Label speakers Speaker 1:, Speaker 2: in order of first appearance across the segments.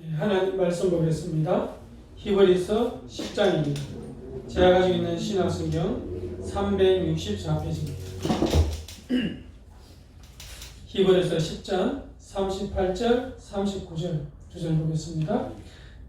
Speaker 1: 네, 하나님 말씀 보겠습니다. 히브리서 10장입니다. 제가 가지고 있는 신학성경 364페이지입니다. 히브리서 10장 38절 39절 두 절 보겠습니다.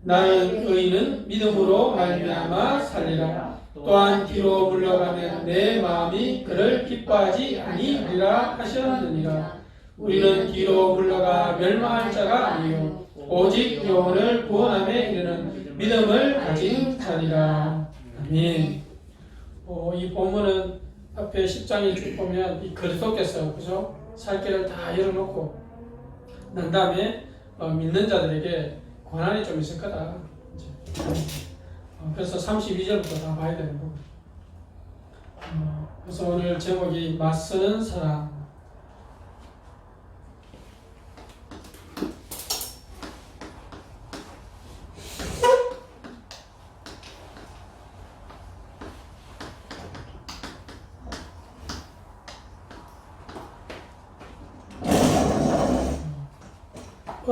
Speaker 1: 나는 의인은 믿음으로 말미암아 살리라. 또한 뒤로 물러가면 내 마음이 그를 기뻐하지 아니하리라 하셨느니라. 우리는 뒤로 물러가 멸망할 자가 아니요 오직 영혼을 구원함에 이르는 믿음을 가진 자니라. 아멘. 어, 이 본문은 앞에 10장에 쭉 보면 이 그리스도께서 그죠? 살 길을 다 열어놓고 난 다음에 어, 믿는 자들에게 권한이 좀 있을 거다. 어, 그래서 32절부터 다 봐야 되는 거고. 어, 그래서 오늘 제목이 맞서는 사랑.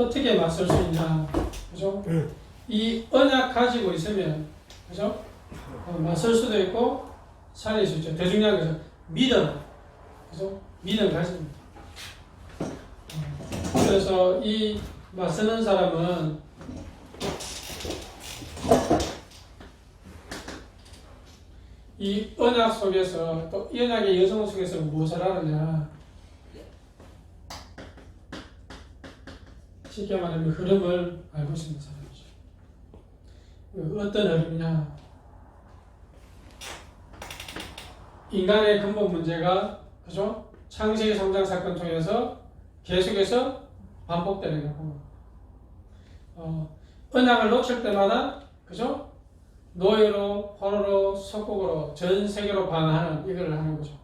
Speaker 1: 어떻게 맞설 수 있냐, 그죠? 이 언약 가지고 있으면, 그죠? 어, 맞설 수도 있고 살릴 수 있죠. 더 중요한 것은 믿음, 그죠? 믿음 가집니다. 어, 그래서 이 맞서는 사람은 이 언약 속에서 또 이 언약의 여정 속에서 무엇을 하느냐 쉽게 말하면 흐름을 알고 있는 사람이죠. 그 어떤 흐름이냐? 인간의 근본 문제가 그죠? 창세기 성장 사건 통해서 계속해서 반복되는 거고, 어, 언약을 놓칠 때마다 그죠? 노예로, 포로로, 속국으로 전 세계로 반하는 이걸 하는 거죠.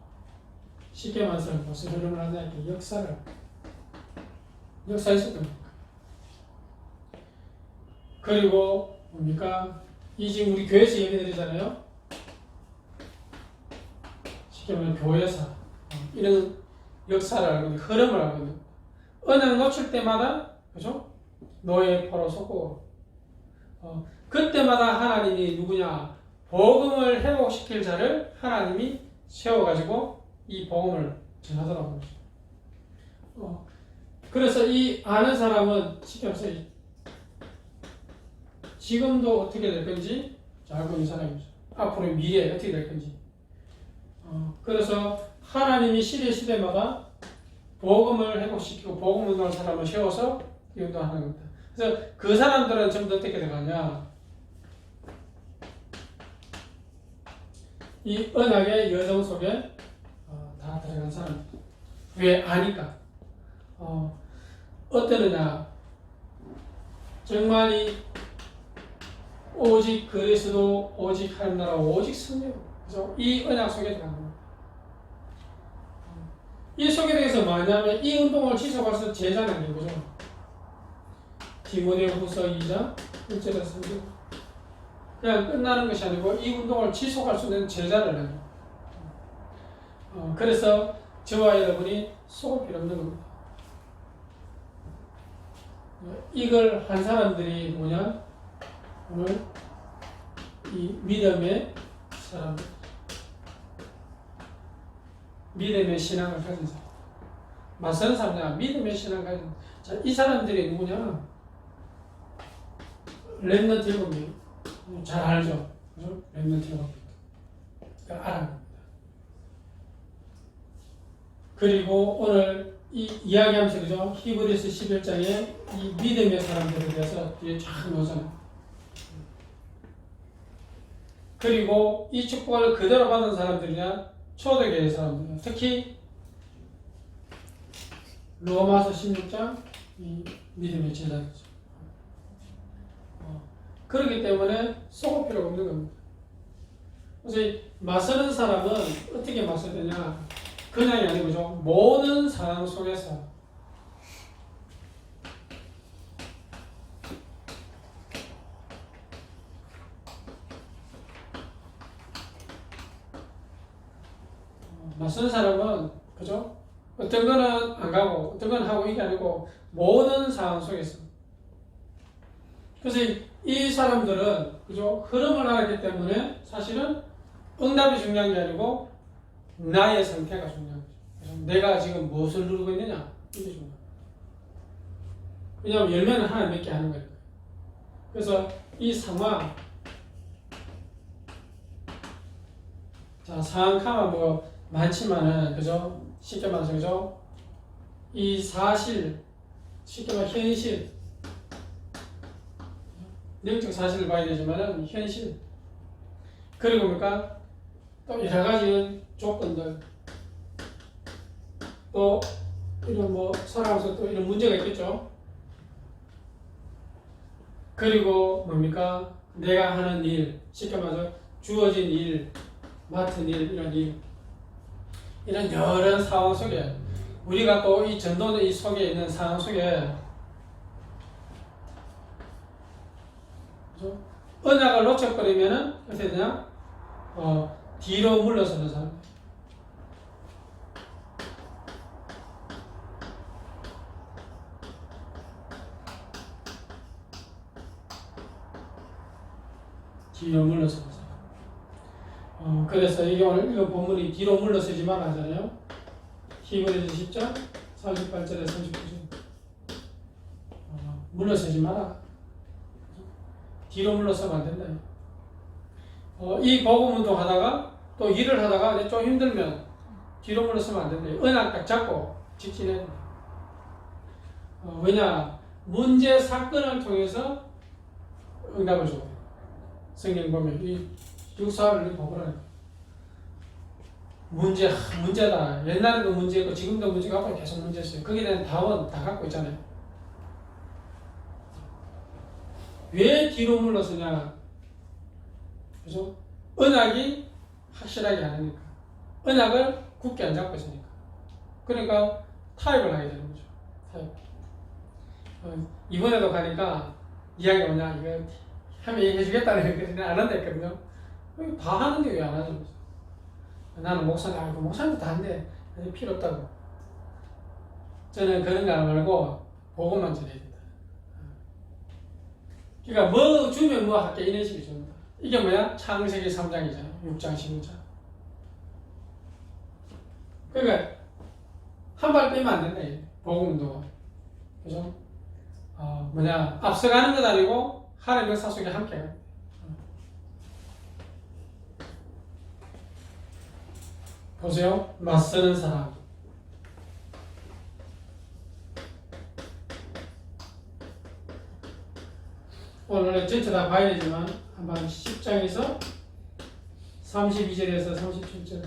Speaker 1: 쉽게 말해서 무슨 흐름을 하냐? 역사를 역사에서 듭니다. 그리고 뭡니까? 이 지금 우리 교회에서 예배드리잖아요. 쉽게 말하면 교회사 어, 이런 역사를 알고 있는 흐름을 알고 있는 언약 놓칠 때마다 그죠? 노예 포로 속고 어, 그때마다 하나님이 누구냐 복음을 회복시킬 자를 하나님이 세워가지고 이 복음을 전하더라고요. 어, 그래서 이 아는 사람은 쉽게 말해서 지금도 어떻게 될 건지 알고 있는 사람이죠. 앞으로 미래에 어떻게 될 건지. 어, 그래서 하나님이 시대 시대마다 복음을 회복시키고 복음 운동하는 사람을 세워서 이 운동하는 겁니다. 그래서 그 사람들은 전부 어떻게 돼가냐. 이 언약의 여정 속에 어, 다 들어간 사람. 왜 아니까? 어, 어떠느냐. 정말 이 오직 그리스도 오직 하나님 나라 오직 성령 그죠? 이 언약 속에 들어가는 거예요. 이 속에 대해서 뭐냐면 이 운동을 지속할 수 제자는 아닌 거죠. 디모데 후서 2장 1절에서 3절 그냥 끝나는 것이 아니고 이 운동을 지속할 수 있는 제자를 해요. 어, 그래서 저와 여러분이 속을 필요 없는 겁니다. 이걸 한 사람들이 뭐냐? 오늘 이 믿음의 사람, 믿음의 신앙을 가진 사람, 맞서는 사람이야. 믿음의 신앙을 가진 자, 이 사람들이 누구냐? 랩런트 일곱 명. 잘 알죠? 그죠? 랩런트 일곱 명. 알아갑니다. 그리고 오늘 이 이야기하면서 그죠? 히브리스 11장에 이 믿음의 사람들에 대해서 뒤에 쫙 나오잖아요. 그리고 이 축복을 그대로 받은 사람들이냐 초대교회 사람들 특히 로마서 16장 이 믿음의 제자죠. 어, 그렇기 때문에 속을 필요가 없는 겁니다. 그래서 이 맞서는 사람은 어떻게 맞서야 되냐 그냥이 아니고 죠 모든 상황 속에서 맞서는 사람은 그죠? 어떤 거는 안 가고 어떤 건 하고 이게 아니고 모든 상황 속에서 그래서 이, 이 사람들은 그죠 흐름을 알았기 때문에 사실은 응답이 중요한 게 아니고 나의 상태가 중요한 거죠. 그래서 내가 지금 무엇을 누르고 있느냐 이게 거예요. 왜냐하면 열매는 하나 몇개 하는 거예요. 그래서 이 상황 자 상황카만 뭐 많지만은 그죠? 쉽게 말해서 그죠? 이 사실 쉽게 말해 현실. 내적 사실을 봐야 되지만은 현실. 그리고 뭡니까? 또 여러 가지 조건들. 또 이런 뭐 살아가면서 또 이런 문제가 있겠죠? 그리고 뭡니까? 내가 하는 일 쉽게 말해서 주어진 일 맡은 일 이런 일 이런 여러 상황 속에 우리가 또 이 전도는 이 속에 있는 상황 속에 그죠? 언약을 놓쳐버리면은 어떻게 되냐? 어, 뒤로 물러서는 사 이거 본문이 뒤로 물러서지만 하잖아요. 히브리서 10장 38절에 39절. 어, 물러서지 마라. 뒤로 물러서면 안 된다. 어, 이 복음 운동하다가 또 일을 하다가 좀 힘들면 뒤로 물러서면 안 된다. 은학 딱 잡고 직진해야 된다. 어, 왜냐 문제 사건을 통해서 응답을 줘요. 성경 보면 이 육사를 보라니까. 문제 하, 문제다. 옛날에도 문제고 지금도 문제가 앞으로 계속 문제였어요. 거기에 대한 답은 다 갖고 있잖아요. 왜 뒤로 물러서냐? 그죠? 언약이 확실하게 안 하니까. 언약을 굳게 안 잡고 있으니까. 그러니까 타협을 하게 되는 거죠. 타협. 어, 이번에도 가니까 이야기가 뭐냐, 이거 하면 해주겠다는 거안 한다 했거든요. 어, 다 하는데 왜 안 하는 거죠? 나는 목사님, 아, 그 목사님도 다 한대. 필요 없다고. 저는 그런 거안 말고, 보고만 전해야 된다. 그러니까 뭐 주면 뭐 할게 이런 식이 줍니다. 이게 뭐야? 창세기 3장이잖아. 6장 15장. 그러니까 한 발 빼면 안 된다. 복음도. 그죠? 어, 뭐냐? 앞서가는 것 아니고 하나님 역사 속에 함께 가는 거예요. 보세요. 맞서는 사람. 오늘 전체 다 봐야 되지만 한번 10장에서 32절에서 37절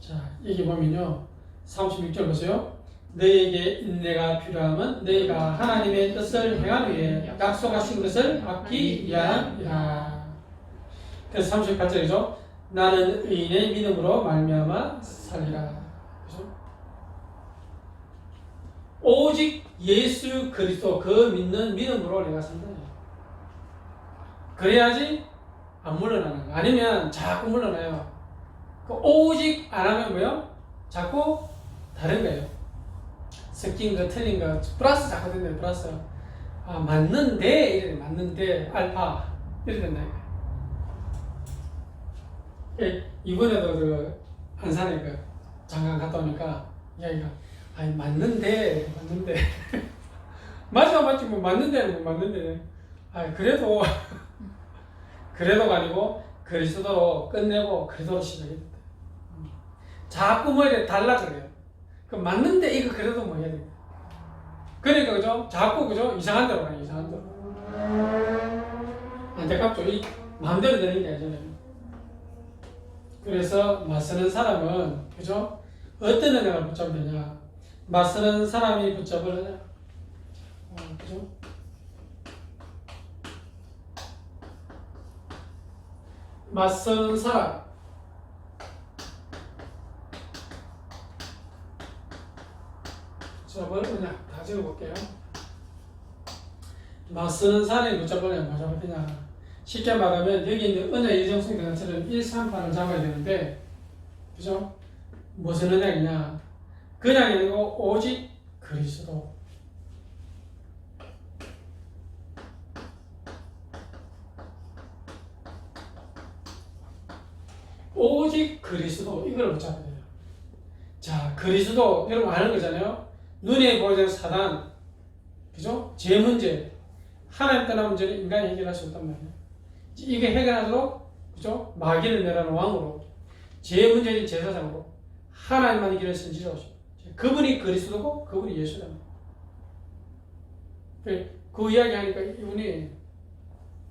Speaker 1: 자 여기 보면요 36절 보세요 너에게 인내가 필요하면 너희가 하나님의 뜻을 행한 후에 약속하신 것을 받기 위함이라 그래서 38절이죠 나는 의인의 믿음으로 말미암아 살리라 그죠? 오직 예수 그리스도 그 믿는 믿음으로 내가 산다. 그래야지 안 물러나는 거. 아니면 자꾸 물러나요. 그 오직 안 하면 뭐요? 자꾸 다른 거예요. 섞인 거, 틀린 거, 플러스 자꾸 된다, 플러스. 아, 맞는데, 이래, 맞는데, 알파. 이래 된다, 예, 이번에도 그, 안산에 그, 장관 갔다 오니까, 이야기가, 아니 맞는데 맞는데. 맞아 맞지 뭐 맞는데 뭐 맞는데. 아 그래도 그래도가 아니고 그리스도로 끝내고 그리스도로 시작했다 자꾸 뭐 이래 달라 그래요. 그 맞는데 이거 그래도 뭐 해야 돼. 그러니까 그죠? 자꾸 그죠? 이상한 대로 가요 이상한 대로. 안타깝죠. 이 마음대로 되는 게 아니잖아요 그래서 맞서는 사람은 그죠 어떤 은혜가 붙잡으면 되냐 맞서는 사람이 붙잡을 어, 그죠? 맞서는 사람 붙잡을 은약 다 적어볼게요. 맞서는 사람이 붙잡을 뭐 잡아야 되냐? 쉽게 말하면 여기 있는 은약 예정성 대가처럼 1, 3, 8을 잡아야 되는데 그죠? 무슨 은약이냐? 그냥 아니고 오직 그리스도. 오직 그리스도 이걸 붙잡아야 돼요. 자, 그리스도 여러분 아는 거잖아요. 눈에 보이는 사단, 그죠? 제 문제, 하나님 떠난 문제는 인간이 해결할 수 없단 말이에요. 이게 해결하도록, 그죠? 마귀를 내라는 왕으로, 제 문제인 제사장으로 하나님만 이기는 선지자 오십니다. 그분이 그리스도고 그분이 거예요. 그, 그 이야기 하니까 이분이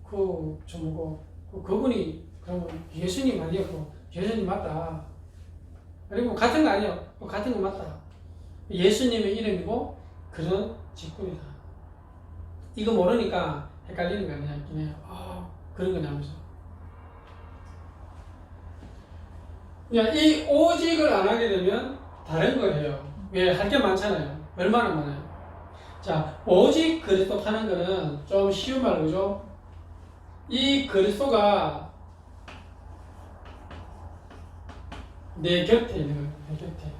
Speaker 1: 그, 저 뭐고, 그, 그분이 그러면 예수님 아니었고 예수님 맞다. 그리고 같은 거 아니에요. 뭐 같은 거 맞다. 예수님의 이름이고 그런 직분이다. 이거 모르니까 헷갈리는 거 아니야 그런 거냐면서. 그냥 이 오직을 안 하게 되면 다른 거예요. 왜 할 게 많잖아요. 얼마나 많아요. 자 오직 그리스도 하는 거는 좀 쉬운 말로 그죠? 이 그리스도가 내 곁에 있는 거예요. 내 곁에.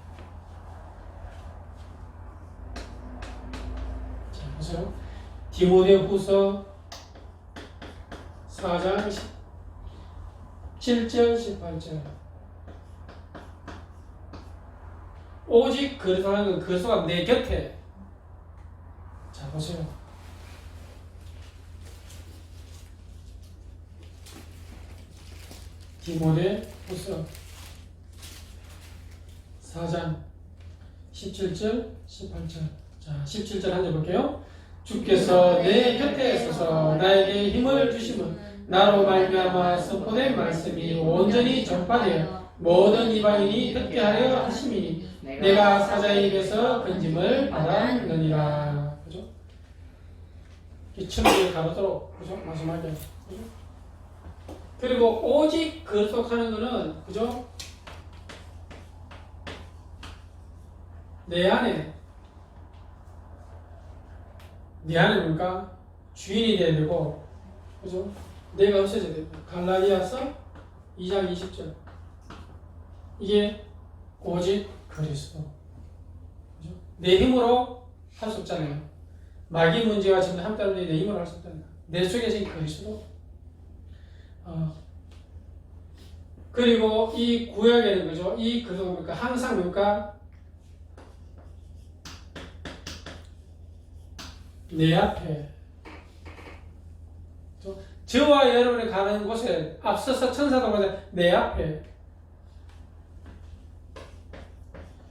Speaker 1: 자, 보세요. 디모데후서 4장 7절 18절. 오직 그리스도라는 건 그리스도가 내 곁에. 자, 보세요. 디모데 후서 4장 17절, 18절. 자, 17절 한번 볼게요. 주께서 내 곁에 서서 나에게 힘을 주심은 나로 말미암아 선포된 말씀이 온전히 전파되어 모든 이방인이 듣게 하려 하심이니 내가 사자의 입에서 건짐을 받았느니라. 그죠? 이 천국에 가보도록 그죠? 마지막에. 그죠? 그리고 오직 그속하는 거는 그죠? 내 안에 내 안에 뭔가 주인이 돼야 되고 그죠? 내가 없어져야 됩니다. 갈라디아서 2장 20절 이게 오직 그리스도 그죠? 내 힘으로 할 수 없잖아요. 마귀 문제와 지금 함께하는데 내 힘으로 할 수 없잖아요. 내 속에 지금 그리스도 어. 그리고 이 구약에는 그죠? 이 그리스도 뭡니까? 항상 뭡니까? 내 앞에 저- 저와 여러분이 가는 곳에 앞서서 천사도 보자 내 앞에.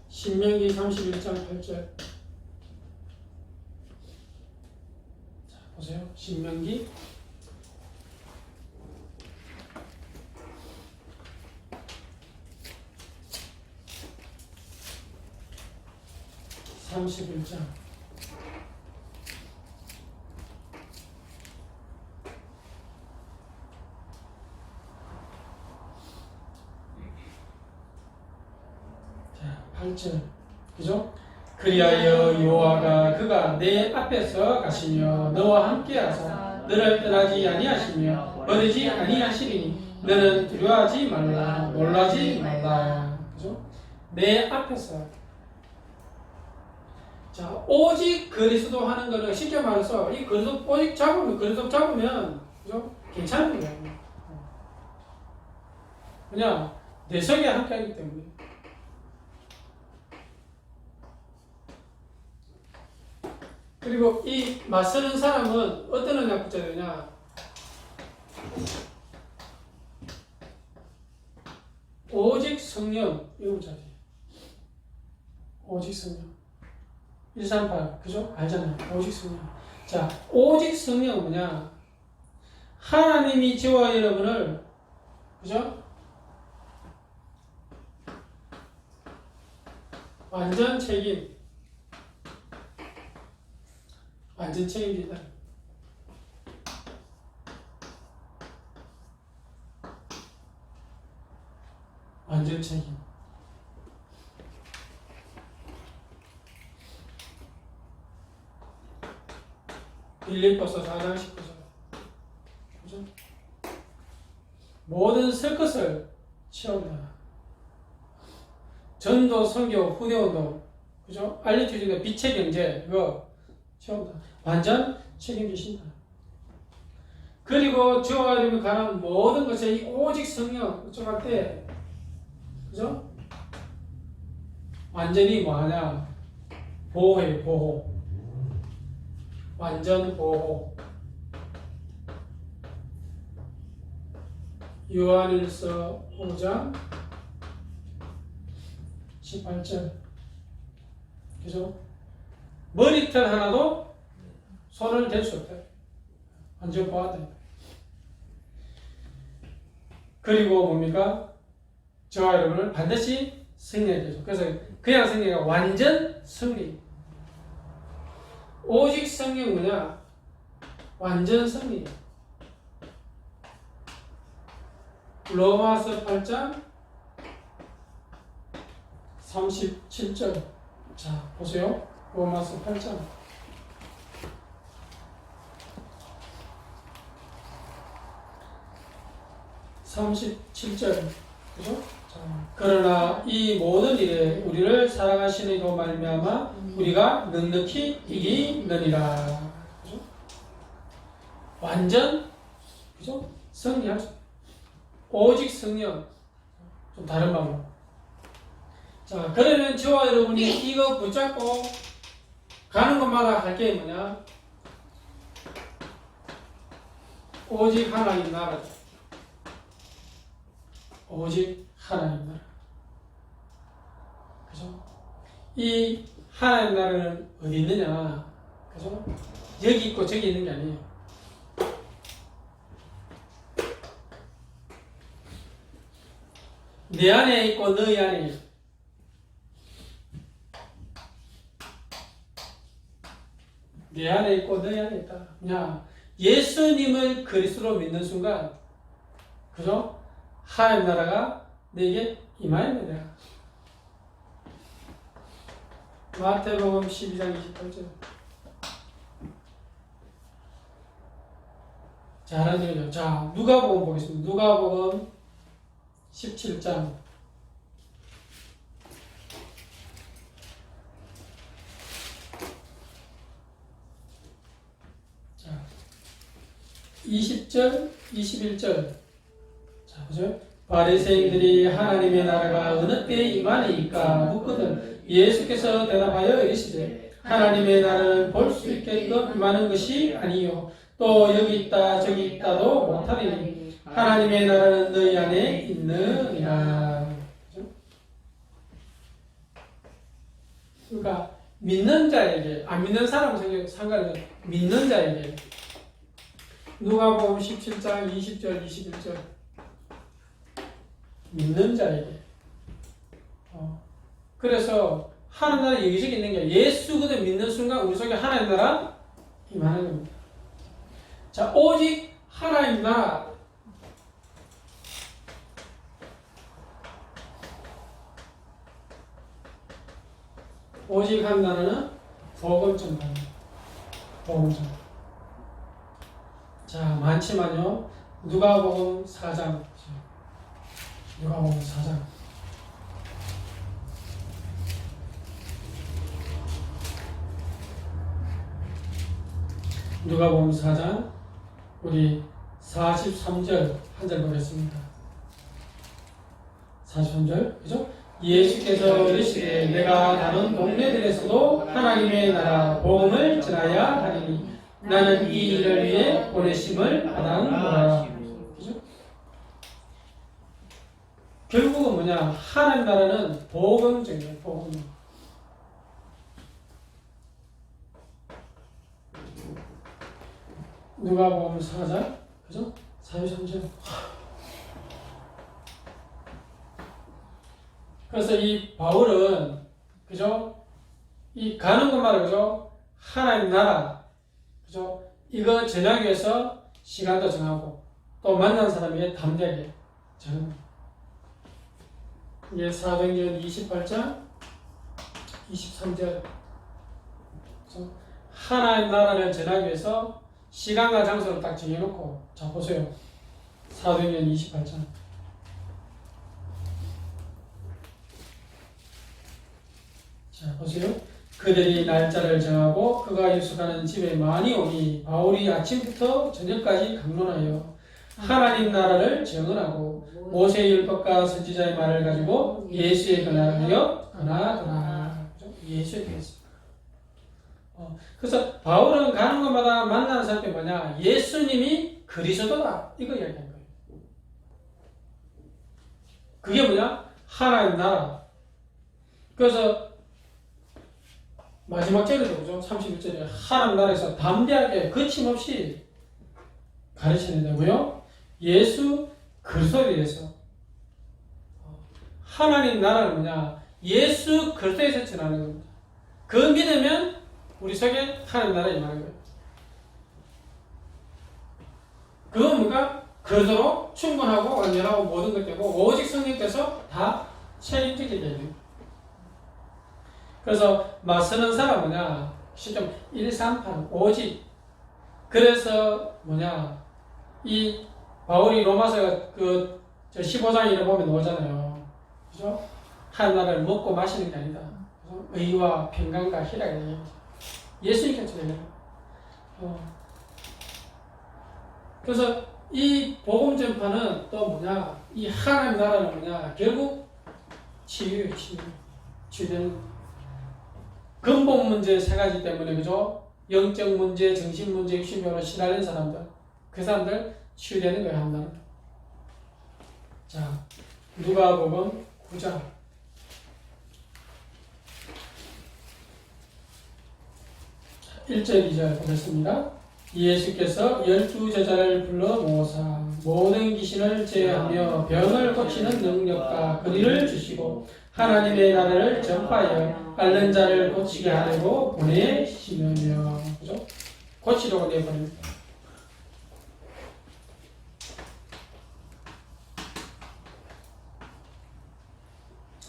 Speaker 1: 신명기 31장 8절. 자 보세요. 신명기. (31장) 자, 8절. 그죠? 그리하여 여호와가 그가 내 앞에서 가시며 너와 함께 하사 너를 떠나지 아니하시며 버리지 아니하시리니 너는 두려워하지 말라 놀라지 말라. 그죠? 내 앞에서 자, 오직 그리스도 하는 거는 쉽게 말해서 이 그리스도 오직 잡으면 그리스도 잡으면 그죠? 괜찮은 거예요. 그냥 내 성에 함께 하기 때문에 그리고 이 맞서는 사람은 어떤 언약 붙여야 되냐? 오직 성령 돼. 오직 성령. 138 그죠? 알잖아요. 오직 성령. 자, 오직 성령은 뭐냐? 하나님이 저와 여러분을 그죠? 완전 책임 완전 책임진다. 완전 책임. 빌립보서 4장 19절. 그죠? 모든 설 것을 채운다. 전도, 선교, 후대원도 그죠? 알려주신 빛의 경제 그 거 처음 완전 책임지신다. 그리고 저와 여러분이 가는 모든 것에 이 오직 성령 그쪽 때 그죠? 완전히 뭐하냐 보호해 보호 완전 보호 요한일서 5장 18절 그죠? 머리털 하나도 손을 댈 수 없다. 완전 보호한다. 그리고 뭡니까? 저와 여러분을 반드시 승리해야 되죠. 그래서 그냥 승리가 완전 승리. 오직 성령 뭐냐? 완전 승리. 로마서 8장 37절. 자, 보세요. 로마서 8장. 삼십칠 절 그죠? 자, 그러나 이 모든 일에 우리를 사랑하시는 이로 말미암아 우리가 넉넉히 이기느니라. 그죠? 완전 그죠? 승리할 수. 오직 승리는 좀 다른 방법. 자, 그러면 저와 여러분이 이거 붙잡고 가는 것마다 할 게 뭐냐? 오직 하나님 나라. 오직 하나님 나라. 그죠? 이 하나님 나라는 어디 있느냐? 그죠? 여기 있고 저기 있는 게 아니에요. 내 안에 있고 너희 안에 있고. 내 안에 있고 너희 안에 있다. 야, 예수님을 그리스도로 믿는 순간, 그죠? 하나님 나라가 내게 임하였느냐. 마태복음 12장 28절. 자, 하나님요. 자, 누가복음 보겠습니다. 누가복음 17장. 20절, 21절. 자, 보죠. 바리새인들이 하나님의 나라가 어느 때에 임하니까 묻거든 예수께서 대답하여 이르시되 하나님의 나라는 볼수 있게끔 임하는 것이 아니요 또 여기 있다 저기 있다도 못하리니 하나님의 나라는 너희 안에 있느니라? 그러니까 믿는 자에게 안 믿는 사람은 상관없어요 믿는 자에게 누가복음 17장 20절 21절 믿는 자에게. 어. 그래서 하나님 나라 여기저기 있는 게 예수 그대 믿는 순간 우리 속에 하나님 나라 임하는 겁니다. 자, 오직 하나님 나라. 오직 한 나라는 복음 전파입니다 복음 전파. 자, 많지만요. 누가복음 4장 누가복음 4장 누가복음 4장 우리 43절 한 절 보겠습니다. 43절 그죠? 예수께서 이르시되 내가 다른 동네들에서도 하나님의 나라 복음을 전하야 하리니 나는 이 일을 위해 보내심을 받았노라. 결국은 뭐냐? 하나님 나라는 복음적이에요. 복음. 누가 보면 4장, 그죠? 43절. 그래서 이 바울은, 그죠? 이 가는 곳마다, 그죠? 하나님 나라, 그죠? 이거 위해서 시간도 정하고, 또 만난 사람에게 담대하게 정합니다. 이게 사도행전 28장 23절 하나님 나라를 전하기 위해서 시간과 장소를 딱 정해놓고 자 보세요 사도행전 28장 자, 보세요. 그들이 날짜를 정하고 그가 유숙하는 집에 많이 오니 바울이 아침부터 저녁까지 강론하여 하나님 나라를 정언하고 모세의 율법과 선지자의 말을 가지고 예수에 근하더라. 그죠? 예수에 대해서. 어, 그래서 바울은 가는 곳마다 만나는 사람이 뭐냐? 예수님이 그리스도다. 이거 이야기하는 거예요. 그게 뭐냐? 하나님 나라. 그래서 마지막 절에도 보죠. 31절에 하나님 나라에서 담대하게 거침없이 가르치는 데고요. 예수 그리스도에 대해서 하나님 나라는 뭐냐? 예수 그리스도에서 전하는 겁니다. 그 믿으면 우리 속에 하나님 나라 임하는 거예요. 그건 뭔가 그리스도로 충분하고 완전하고 모든 것 되고 오직 성령께서 다 책임지게 되는 그래서 맞서는 사람 뭐냐? 시점 1, 3, 8 오직 그래서 뭐냐? 이 바울이 로마서 그 15장 이를 보면 나오잖아요. 그죠? 하나를 먹고 마시는 게 아니다. 의와 평강과 얘기해요. 예수님께서 얘기해요. 어. 그래서 이 복음 전파는 또 뭐냐? 이 하나님 나라는 뭐냐? 결국 치유예요, 치유. 치유되는 거. 근본 문제 세 가지 때문에 그죠? 영적 문제, 정신 문제, 육신병으로 시달린 사람들, 그 사람들 치유되는 거예요, 한 나라. 자, 누가복음 9장. 1절, 2절 보겠습니다. 예수께서 열두 제자를 불러 모사 모든 귀신을 제하며 병을 고치는 능력과 근위를 주시고 하나님의 나라를 전파하여 앓는 자를 고치게 하려고 보내시느며 그죠? 고치려고 내보냅니다.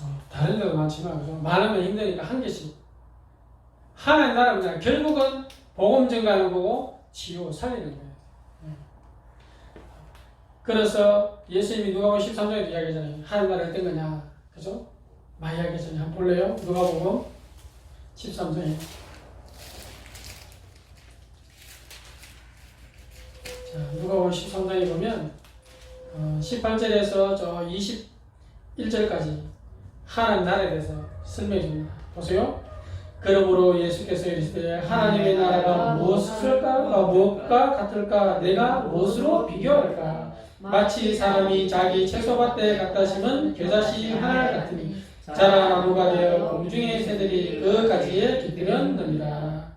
Speaker 1: 어, 다른 데도 많지만 그죠? 많으면 힘드니까 한 개씩 하나님 그냥 결국은 복음 전가하는 거고 치유 살리는 거예요. 네. 그래서 예수님이 누가복음 13장에 이야기하잖아요. 하나님 나라 거냐, 그죠? 많이 이야기하잖아요. 한번 볼래요? 누가복음 13장에. 자, 누가복음 13장에 보면 어, 18절에서 저 21절까지 하나님 나라에 대해서 설명해 줍니다. 보세요. 그러므로 예수께서 이르시되 하나님의 나라가 무엇일까 어, 무엇과 같을까 내가 무엇으로 비교할까 마치 사람이 자기 채소밭에 갖다 심은 겨자씨 하나 같으니 자라 나무가 되어 공중의 새들이 그 가지에 깃들었느니라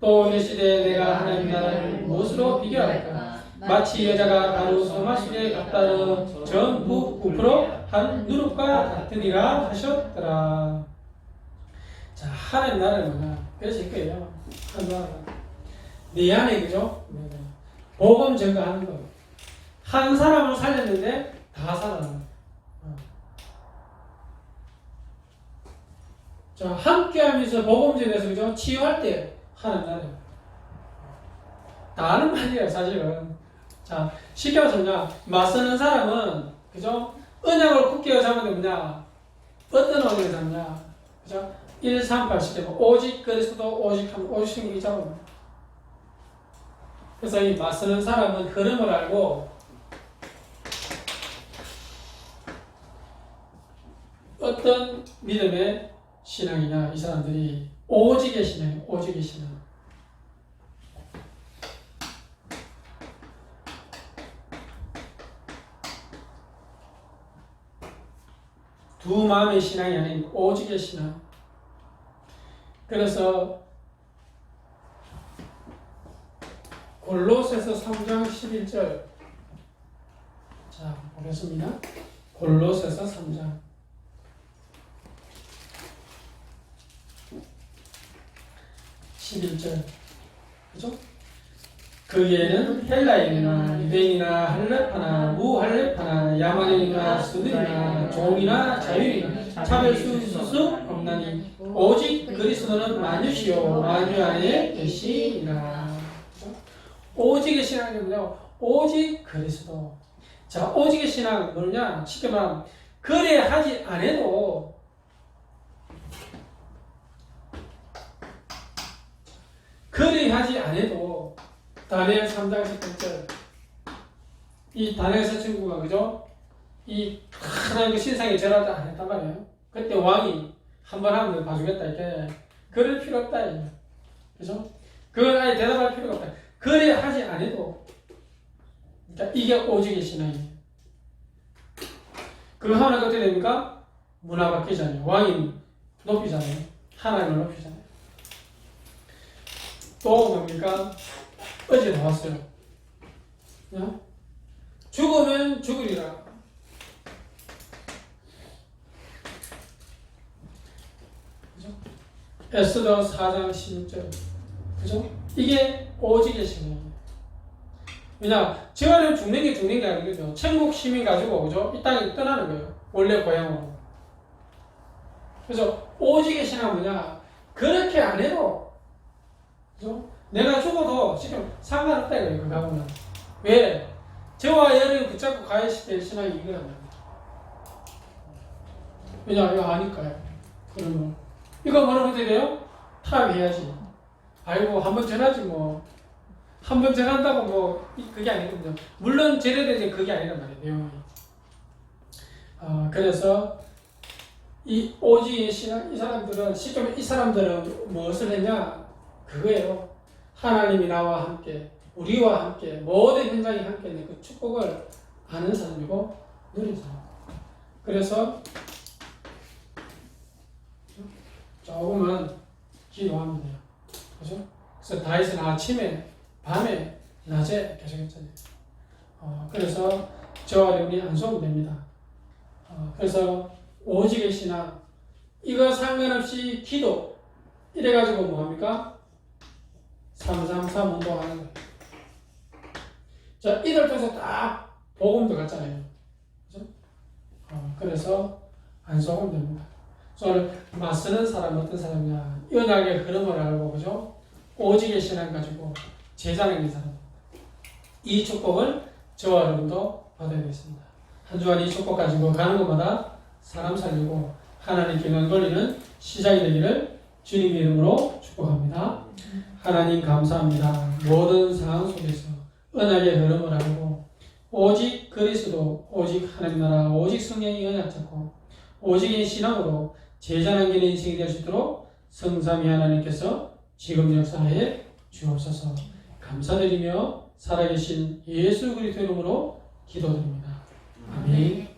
Speaker 1: 또 이르시되 내가 하나님 나라를 무엇으로 비교할까 마치 여자가 가루 소마술에 갖다 넣은 전부 부풀어 한 누룩과 같으니라 하셨더라 자, 하나님 나라는 뭐냐? 그래서 이거예요. 하나님 나라가. 내 안에, 그죠? 네. 복음 전가하는 거. 한 사람을 살렸는데 다 살아나는 거. 어. 자, 함께 하면서 복음 전에서, 그죠? 치유할 때 하나님. 다 아는 말이에요, 사실은. 자, 쉽게 말해서? 맞서는 사람은, 그죠? 언약을 굳게 게 뭐냐? 어떤 언약을 잡냐? 그죠? 1, 3, 8 시대고 오직 그리스도 오직 하면 오직 생기잖아. 그래서 이 맞서는 사람은 흐름을 알고 어떤 믿음의 신앙이냐 이 사람들이 오직의 신앙, 오직의 신앙. 두 마음의 신앙이 아닌 오직의 신앙. 그래서 골로새서 3장 11절 자 보겠습니다. 골로새서 3장 11절. 그죠? 거기에는 헬라인이나 유대인이나 할레파나 무할레파나 야만인이나 수들이나 종이나 자유이나 차별수 수수 없나니 오직 그리스도는 만유시요 만유 안에 계시니라. 오직의 신앙이 뭐냐? 오직 그리스도. 자 오직의 신앙은 뭐냐? 쉽게 말하면 그래 하지 않아도 하지 않아도 다니엘 3장 10절이 다니엘서 친구가 그죠? 이 하나님 그 신상에 절하지 않았단 말이에요. 그때 왕이 한 번 하면 봐주겠다 이렇게 그럴 필요 없다. 그죠? 그걸 아예 대답할 필요가 없다. 그래 하지 않아도 그러니까 이게 오직의 신앙이에요. 그거 하면 어떻게 됩니까? 문화 바뀌잖아요. 왕이 높이잖아요. 하나님을 높이잖아요. 또 뭡니까? 어제 나왔어요. 야? 죽으면 죽으리라. 그죠? 에스더 4장 16절. 그죠? 이게 오직의 신앙이에요. 왜냐, 재활은 죽는 게 죽는 게 아니거든요. 천국 시민 가지고, 그죠? 이 땅에 떠나는 거예요. 원래 고향으로. 그래서 오직의 신앙은 뭐냐? 그렇게 안 해도, 그죠? 내가 죽어도 지금 상관없다 이거예요, 그 가보면. 왜? 저와 열을 붙잡고 가야 될 신앙이 말이에요. 왜냐, 이거 아니까요. 그러면. 이거 뭐라고 돼요? 타협해야지. 아이고, 한번 전하지 뭐. 한 번 전한다고 뭐, 이- 그게 아니거든요. 물론 제대로 그게 아니란 말이에요, 내용이. 아, 그래서, 이 오지의 신앙, 이 사람들은, 말해 이 사람들은 무엇을 했냐? 그거예요. 하나님이 나와 함께, 우리와 함께, 모든 현장이 함께 있는 그 축복을 아는 사람이고, 누린 사람. 그래서, 조금은 돼요. 그죠? 그래서 다윗은 아침에, 밤에, 낮에 계속 했잖아요. 어, 그래서 저와 여러분이 안 속으면 됩니다. 어, 그래서 오직의 신앙, 이거 상관없이 기도, 이래가지고 뭐합니까? 333 운동하는 거예요. 자, 이들 통해서 딱 복음도 갔잖아요. 그죠? 어, 그래서 안 속으면 됩니다. 저는 맞서는 사람 어떤 사람이냐 연약의 흐름을 알고 그죠 오직의 신앙 가지고 제자는 사람 이 축복을 저와 여러분도 받아야 되겠습니다 한 주간 이 축복 가지고 가는 곳마다 사람 살리고 하나님께 명 돌리는 시작이 되기를 주님 이름으로 축복합니다 하나님 감사합니다 모든 상황 속에서 언약의 흐름을 알고 오직 그리스도 오직 하나님 나라 오직 성령이 언약 잡고 오직의 신앙으로 제자 남기는 인생이 될 수 있도록 성삼위 하나님께서 지금 역사에 주옵소서 감사드리며 살아계신 예수 그리스도 이름으로 기도드립니다. 아멘.